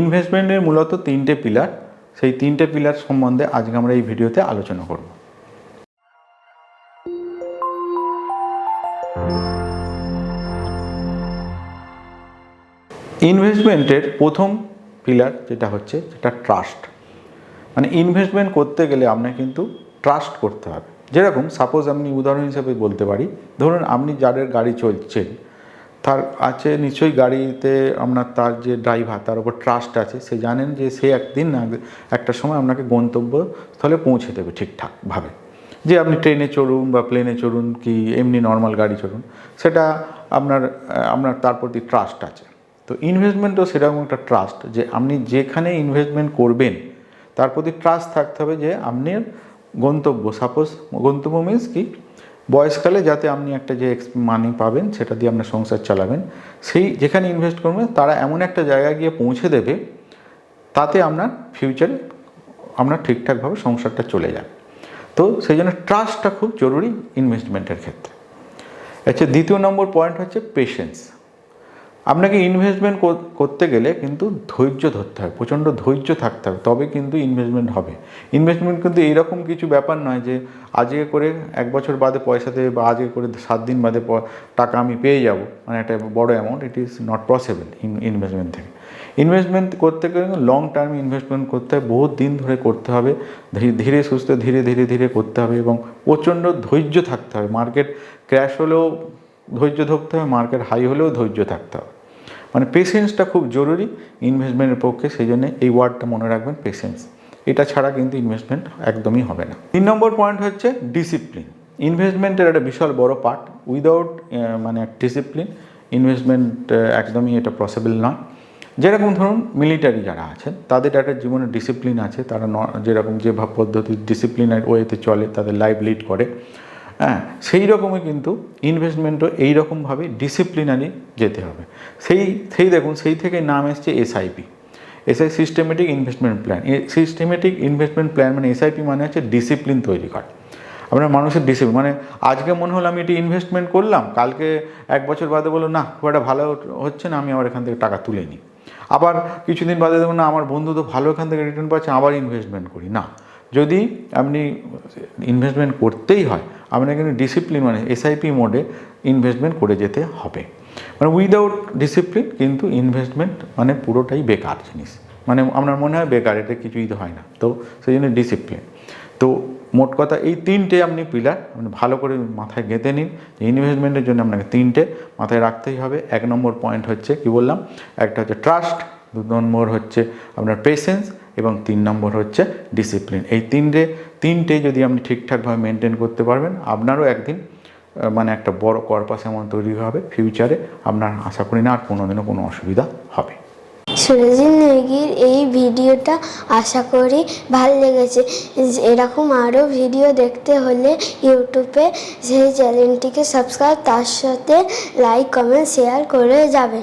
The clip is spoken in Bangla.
ইনভেস্টমেন্টের মূলত তিনটে পিলার সেই তিনটে পিলার সম্বন্ধে আজকে আমরা এই ভিডিওতে আলোচনা করব। ইনভেস্টমেন্টের প্রথম পিলার যেটা হচ্ছে যেটা ট্রাস্ট মানে ইনভেস্টমেন্ট করতে গেলে আপনাকে কিন্তু ট্রাস্ট করতে হবে। যেরকম সাপোজ আমি উদাহরণ হিসেবে বলতে পারি, ধরুন আপনি যাদের গাড়ি চলছেন তার আছে নিশ্চয়ই গাড়িতে আপনার তার যে ড্রাইভার তার উপর ট্রাস্ট আছে। সে জানেন যে সে একদিন না, একটা সময় আপনাকে গন্তব্যস্থলে পৌঁছে দেবে ঠিকঠাকভাবে। যে আপনি ট্রেনে চড়ুন বা প্লেনে চড়ুন কি এমনি নর্মাল গাড়ি চড়ুন, সেটা আপনার আপনার তার প্রতি ট্রাস্ট আছে। তো ইনভেস্টমেন্টও সেরকম একটা ট্রাস্ট যে আপনি যেখানে ইনভেস্টমেন্ট করবেন, তার প্রতি ট্রাস্ট থাকতে হবে যে আপনি গন্তব্য সাপোজ গন্তব্য মিন্স কি? বয়সকালে যাতে আপনি একটা যে মানি পাবেন, সেটা দিয়ে আপনার সংসার চালাবেন, সেই যেখানে ইনভেস্ট করবেন, তারা এমন একটা জায়গায় গিয়ে পৌঁছে দেবে, তাতে আপনার ফিউচারে আপনার ঠিকঠাকভাবে সংসারটা চলে যাবে। তো সেই জন্য ট্রাস্টটা খুব জরুরি ইনভেস্টমেন্টের ক্ষেত্রে। আচ্ছা দ্বিতীয় নম্বর পয়েন্ট হচ্ছে পেশেন্স আপনাকে ইনভেস্টমেন্ট করতে গেলে কিন্তু ধৈর্য ধরতে হবে প্রচণ্ড ধৈর্য থাকতে হবে, তবে কিন্তু ইনভেস্টমেন্ট হবে। ইনভেস্টমেন্ট কিন্তু এইরকম কিছু ব্যাপার নয় যে, আজকে করে এক বছর বাদে পয়সা দেবে বা আজকে করে সাত দিন বাদে টাকা আমি পেয়ে যাব মানে একটা বড় amount it is not possible investment থেকে। ইনভেস্টমেন্ট করতে গেলে লং টার্ম ইনভেস্টমেন্ট করতে হবে বহুত দিন ধরে করতে হবে ধীরে সুস্থ ধীরে ধীরে ধীরে করতে হবে এবং প্রচণ্ড ধৈর্য থাকতে হবে। মার্কেট ক্র্যাশ হলেও ধৈর্য ধরতে হবে মার্কেট হাই হলেও ধৈর্য থাকতে হবে। মানে পেশেন্সটা খুব জরুরি ইনভেস্টমেন্টের পক্ষে, সেই জন্য এই ওয়ার্ডটা মনে রাখবেন পেশেন্স এটা ছাড়া কিন্তু ইনভেস্টমেন্ট একদমই হবে না। তিন নম্বর পয়েন্ট হচ্ছে ডিসিপ্লিন ইনভেস্টমেন্টের একটা বিশাল বড় পার্ট উইদাউট মানে ডিসিপ্লিন ইনভেস্টমেন্ট একদমই এটা পসিবল নয়। যেরকম ধরুন মিলিটারি যারা আছেন, তাদের একটা জীবনে ডিসিপ্লিন আছে। তারা যেরকম যে পদ্ধতি ডিসিপ্লিনের ওয়েতে চলে, তাদের লাইফ লিড করে। হ্যাঁ সেই রকমই কিন্তু ইনভেস্টমেন্টও এই রকমভাবে ডিসিপ্লিনারি যেতে হবে। সেই সেই দেখুন, সেই থেকে নাম এসছে SIP SI systematic investment plan systematic investment plan মানে এসআইপি মানে হচ্ছে ডিসিপ্লিন তৈরি করা। আপনার মানুষের ডিসিপ্লিন মানে আজকে মনে হলো আমি এটি ইনভেস্টমেন্ট করলাম, কালকে এক বছর বাদে বলল, না, খুব একটা ভালো হচ্ছে না, আমি আবার এখান থেকে টাকা তুলে নিই। আবার কিছুদিন বাদে দেখুন, না, আমার বন্ধু তো ভালো এখান থেকে রিটার্ন পাচ্ছে, আবার ইনভেস্টমেন্ট করি। না, যদি আপনি ইনভেস্টমেন্ট করতেই হয় আপনাকে ডিসিপ্লিন মানে এসআইপি মোডে ইনভেস্টমেন্ট করে যেতে হবে। মানে উইদাউট ডিসিপ্লিন কিন্তু ইনভেস্টমেন্ট মানে পুরোটাই বেকার জিনিস। মানে আপনার মনে হয় বেকার, এটা কিছুই তো হয় না। তো সেই জন্য ডিসিপ্লিন তো মোট কথা এই তিনটে আপনি পিলার আপনি ভালো করে মাথায় গেঁথে নিন ইনভেস্টমেন্টের জন্য আপনাকে তিনটে মাথায় রাখতেই হবে। এক নম্বর পয়েন্ট হচ্ছে কি বললাম? একটা হচ্ছে ট্রাস্ট দু নম্বর হচ্ছে আপনার পেশেন্স এবং তিন নম্বর হচ্ছে ডিসিপ্লিন এই তিনটে তিনটে যদি আপনি ঠিকঠাকভাবে মেনটেন করতে পারবেন, আপনারও একদিন মানে একটা বড় কর্পাস এমন তৈরি হবে ফিউচারে আপনার আশা করি না আর কোনোদিনও কোনো অসুবিধা হবে। সুরজিৎ নেগির এই ভিডিওটা আশা করি ভালো লেগেছে। এরকম আরও ভিডিও দেখতে হলে ইউটিউবে সেই চ্যানেলটিকে সাবস্ক্রাইব তার সাথে লাইক কমেন্ট শেয়ার করে যাবে।